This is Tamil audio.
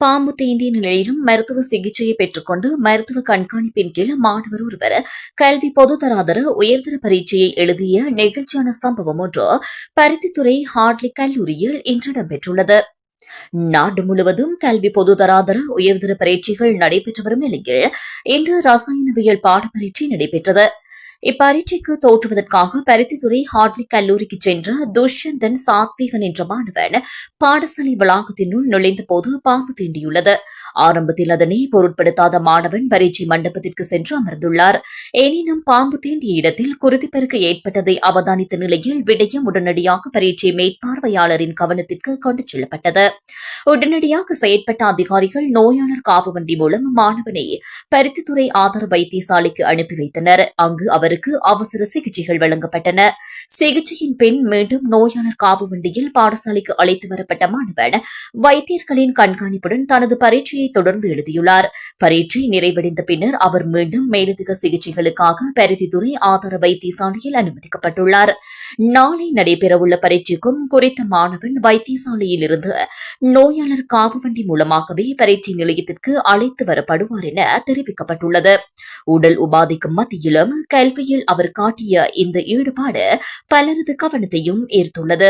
பாம்பு தேந்திய நிலையிலும் மருத்துவ சிகிச்சையை பெற்றுக்கொண்டு மருத்துவ கண்காணிப்பின் கீழ் மாணவர் ஒருவர் கல்வி பொதுதராதர உயர்தர பரீட்சையை எழுதிய நெகிழ்ச்சியான சம்பவம் ஒன்று பருத்தித்துறை ஹார்ட்லி கல்லூரியில் இன்று இடம்பெற்றுள்ளது. நாடு முழுவதும் கல்வி பொதுதராதர உயர்தர பரீட்சைகள் நடைபெற்று வரும் நிலையில் இன்று ரசாயனவியல் பாடப்பரீட்சை நடைபெற்றது. இப்பரீட்சைக்கு தோற்றுவதற்காக பருத்தித்துறை ஹார்ட்லி கல்லூரிக்கு சென்ற துஷ்யந்தன் சாத்விகன் என்ற மாணவன் பாடசாலை வளாகத்தினுள் நுழைந்தபோது பாம்பு தீண்டியுள்ளது. ஆரம்பத்தில் அதனை பொருட்படுத்தாத மாணவன் பரீட்சை மண்டபத்திற்கு சென்று அமர்ந்துள்ளார். எனினும் பாம்பு தீண்டிய இடத்தில் குருதிப்பெருக்கு ஏற்பட்டதை அவதானித்த நிலையில் விடயம் உடனடியாக பரீட்சை மேற்பார்வையாளரின் கவனத்திற்கு கொண்டு செல்லப்பட்டது. உடனடியாக செயற்பட்ட அதிகாரிகள் நோயாளர் காவு வண்டி மூலம் மாணவனை பருத்தித்துறை ஆதார வைத்தியசாலைக்கு அனுப்பி வைத்தனர். அங்கு அவர் அவருக்கு அவசர சிகிச்சைகள் வழங்கப்பட்டன. சிகிச்சையின் பின் மீண்டும் நோயாளர் காவு வண்டியில் பாடசாலைக்கு அழைத்து வரப்பட்ட மாணவன் வைத்தியர்களின் கண்காணிப்புடன் தனது பரீட்சையை தொடர்ந்து எழுதியுள்ளார். பரீட்சை நிறைவடைந்த பின்னர் அவர் மீண்டும் மேலதிக சிகிச்சைகளுக்காக பருத்தித்துறை ஆதார வைத்தியசாலையில் அனுமதிக்கப்பட்டுள்ளார். நாளை நடைபெறவுள்ள பரீட்சைக்கும் குறித்த மாணவன் வைத்தியசாலையில் இருந்து நோயாளர் காவு வண்டி மூலமாகவே பரீட்சை நிலையத்திற்கு அழைத்து வரப்படுவார் என தெரிவிக்கப்பட்டுள்ளது. உடல் உபாதைக்கு மத்தியிலும் கல்வி சேவையில் அவர் காட்டிய இந்த ஈடுபாடு பலரது கவனத்தையும் ஈர்த்துள்ளது.